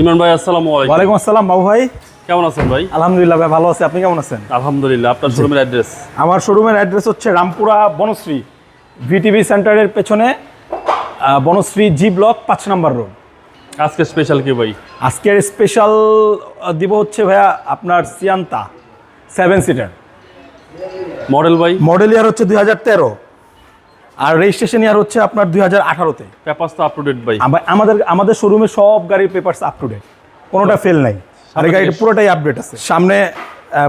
ইমরান ভাই আসসালামু আলাইকুম। ওয়ালাইকুম আসসালাম বাবু ভাই। কেমন আছেন ভাই? আলহামদুলিল্লাহ ভাই ভালো আছে। আপনি কেমন আছেন? আলহামদুলিল্লাহ আপনার শোরুমের অ্যাড্রেস আমার শোরুমের অ্যাড্রেস হচ্ছে রামপুরা বনশ্রী ভিটিভি সেন্টারের পেছনে বনশ্রী জি ব্লক পাঁচ নম্বর রোড আজকে স্পেশাল কি ভাই? আজকের স্পেশাল দিব হচ্ছে ভাইয়া আপনার সিয়ান্তা সেভেন সিটার মডেল ভাই? মডেল ইয়ার হচ্ছে দুই হাজার তেরো। আর রেজিস্ট্রেশন ইয়ার হচ্ছে আপনার দুই হাজার আঠারোতে। পেপারস তো আপ টু ডেট ভাই আমাদের আমাদের শোরুমে সব গাড়ির পেপারস আপ টু ডেট কোনোটা ফেল নাই আর গাড়িটা পুরোটাই আপডেট আছে। সামনে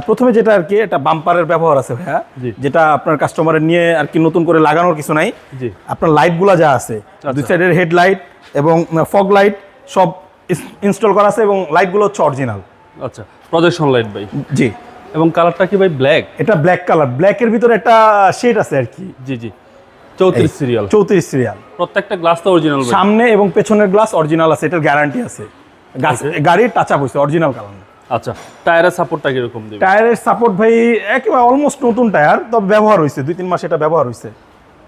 প্রথমে যেটা আর কি এটা বাম্পারের ব্যবহার আছে ভাইয়া। যেটা আপনার কাস্টমারের নিয়ে আর কি নতুন করে লাগানোর কিছু নাই। আপনার লাইটগুলো যা আছে দুই সাইডের হেডলাইট এবং ফগ লাইট সব ইনস্টল করা আছে এবং লাইটগুলো হচ্ছে অরিজিনাল আচ্ছা প্রজেকশন লাইট ভাই। জি। এবং কালারটা কি ভাই ব্ল্যাক এটা ব্ল্যাক কালার ব্ল্যাকের ভিতরে একটা শেড আছে আর কি। জি জি। চৌত্রিশ সিরিয়াল চৌত্রিশ সিরিয়াল প্রত্যেকটা গ্লাস তো অরিজিনাল সামনে এবং পেছনের গ্লাস অরিজিনাল আছে এটার গ্যারান্টি আছে। গাড়ির টাচ আপ হয়েছে অরিজিনাল কালার আচ্ছা টায়ারের সাপোর্টটা কীরকম দিবে? টায়ারের সাপোর্ট ভাই একেবারে অলমোস্ট নতুন টায়ার তবে ব্যবহার হয়েছে দুই তিন মাস এটা ব্যবহার হয়েছে।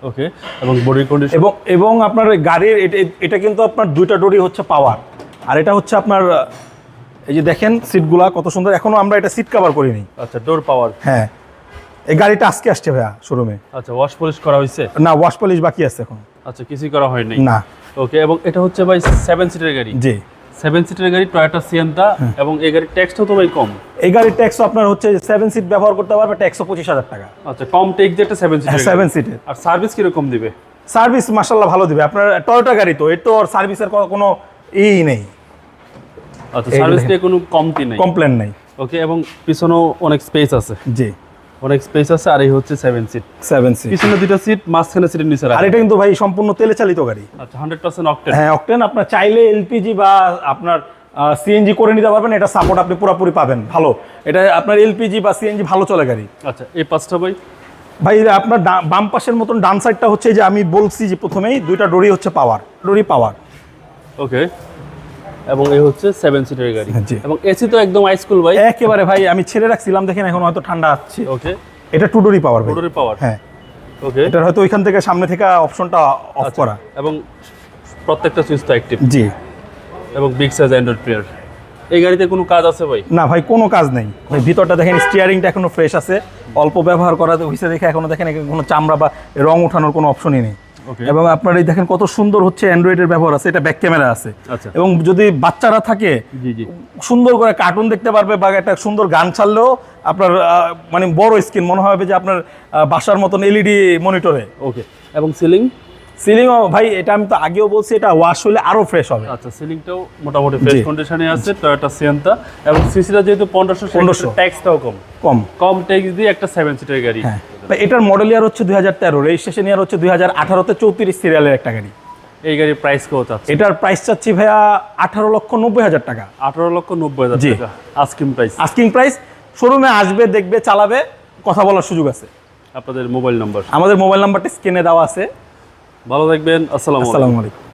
ওকে এবং বডি কন্ডিশন এবং এবং আপনার গাড়ির এটা- এটা কিন্তু আপনার দুইটা ডোরি হচ্ছে পাওয়ার আর এটা হচ্ছে আপনার এই যে দেখেন সিটগুলা কত সুন্দর এখনও আমরা এটা সিট কভার করিনি। আচ্ছা ডোর পাওয়ার হ্যাঁ। এই গাড়িটা আজকে আসছে ভাইয়া শোরুমে আচ্ছা ওয়াশ পলিশ করা হয়েছে না ওয়াশ পলিশ বাকি আছে এখন। আচ্ছা কিছুই করা হয়নি না। ওকে এবং এটা হচ্ছে ভাই সেভেন সিটের গাড়ি? জি। সেভেন সিটের গাড়ি টয়োটা সিয়েন্তা হ্যাঁ। এবং এই গাড়ির ট্যাক্সটাও তো ভাই কম? এই গাড়ির ট্যাক্স আপনার হচ্ছে সেভেন সিট ব্যবহার করতে পারবে ট্যাক্সও পঁচিশ হাজার টাকা। আচ্ছা কম টেক যেটা সেভেন সিটের সেভেন সিটের আর সার্ভিস কীরকম দিবে? সার্ভিস মাসাল্লাহ ভালো দিবে। আপনার টয়োটা গাড়ি তো এর তো আর সার্ভিসের কোনো ই নেই। আচ্ছা সার্ভিস। নিয়ে কোনো কমতি নেই। কমপ্লেন নেই। ওকে এবং পিছনেও অনেক স্পেস আছে। জি। অনেক স্পেস আছে আর এই হচ্ছে সেভন সিট সেভেন সিট পিছনে দুটো সিট মাঝখানে সিটের নিচে আর এটা কিন্তু ভাই সম্পূর্ণ তেলে চালিত গাড়ি। আচ্ছা হান্ড্রেড পার্সেন্ট অকটেন হ্যাঁ অকটেন আপনার চাইলে এলপিজি বা আপনার সিএনজি করে নিতে পারবেন এটা সাপোর্ট আপনি পুরোপুরি পাবেন ভালো। এটা আপনার এলপিজি বা সিএনজি ভালো চলে গাড়ি। আচ্ছা এই পাঁচটা ভাই ভাই আপনার বাম পাশের মতন ডান সাইডটা হচ্ছে যে আমি বলছি যে প্রথমেই দুইটা ডোরি হচ্ছে পাওয়ার ডোরি পাওয়ার ওকে এবং এই হচ্ছে সেভেন সিটের গাড়ি। এবং এসি তো একদম হাইস্কুল ভাই। একেবারে ভাই আমি ছেড়ে রাখছিলাম দেখেন এখন হয়তো ঠান্ডা আছে। ওকে এটা টু ডোরি পাওয়ার মোটরের পাওয়ার হ্যাঁ। ওকে এটার হয়তো ওইখান থেকে সামনে থেকে অপশনটা অফ আচ্ছা। করা। এবং প্রত্যেকটা সুইচ তো অ্যাক্টিভ জি। এবং বিগ সাইজ অ্যান্ড্রয়েড প্লেয়ার এই গাড়িতে কোনো কাজ আছে ভাই? না ভাই কোনো কাজ নেই। ভাই ভিতরটা দেখেন স্টিয়ারিংটা এখনও ফ্রেশ আছে। অল্প ব্যবহার করা হয়েছে দেখে এখনও দেখেন কোনো চামড়া বা রং ওঠানোর কোনো অপশনই নেই। এবং আপনার এই দেখেন কত সুন্দর হচ্ছে অ্যান্ড্রয়েডের ব্যবহার আছে এটা ব্যাক ক্যামেরা আছে। আচ্ছা। এবং যদি বাচ্চারা থাকে সুন্দর করে কার্টুন দেখতে পারবে বা একটা সুন্দর গান ছাড়লেও আপনার মানে বড় স্ক্রিন মনে হবে যে আপনার বাসার মতন এলইডি মনিটরে। ওকে এবং সিলিং সিলিংও ভাই এটা আমি তো আগেও বলছি এটা ওয়াশ হলে আরও ফ্রেশ হবে। আচ্ছা সিলিংটাও মোটামুটি ফ্রেশ। কন্ডিশনে আছে টয়োটা সিয়েন্তা এবং সিসিটা যেহেতু পনেরোশো 1500 ট্যাক্সটাও কম। কম। কম ট্যাক্স দিয়ে একটা সেভেন সিটের গাড়ি। হ্যাঁ। ভাই, এটার মডেল ইয়ার হচ্ছে দুই হাজার তেরো রেজিস্ট্রেশন ইয়ার হচ্ছে দুই হাজার আঠারোতে চৌত্রিশ সিরিয়ালের একটা গাড়ি। এই গাড়ির প্রাইস কত আছে? এটার প্রাইস চাচ্ছি ভাইয়া আঠারো লক্ষ নব্বই হাজার টাকা। আঠারো লক্ষ নব্বই হাজার জি। টাকা। আস্কিম প্রাইস আস্কিং প্রাইস শোরুমে আসবে দেখবে চালাবে কথা বলার সুযোগ আছে। আপনাদের মোবাইল নাম্বার আমাদের মোবাইল নাম্বারটা স্ক্রিনে দেওয়া আছে। ভালো থাকবেন আসসালামু আলাইকুম।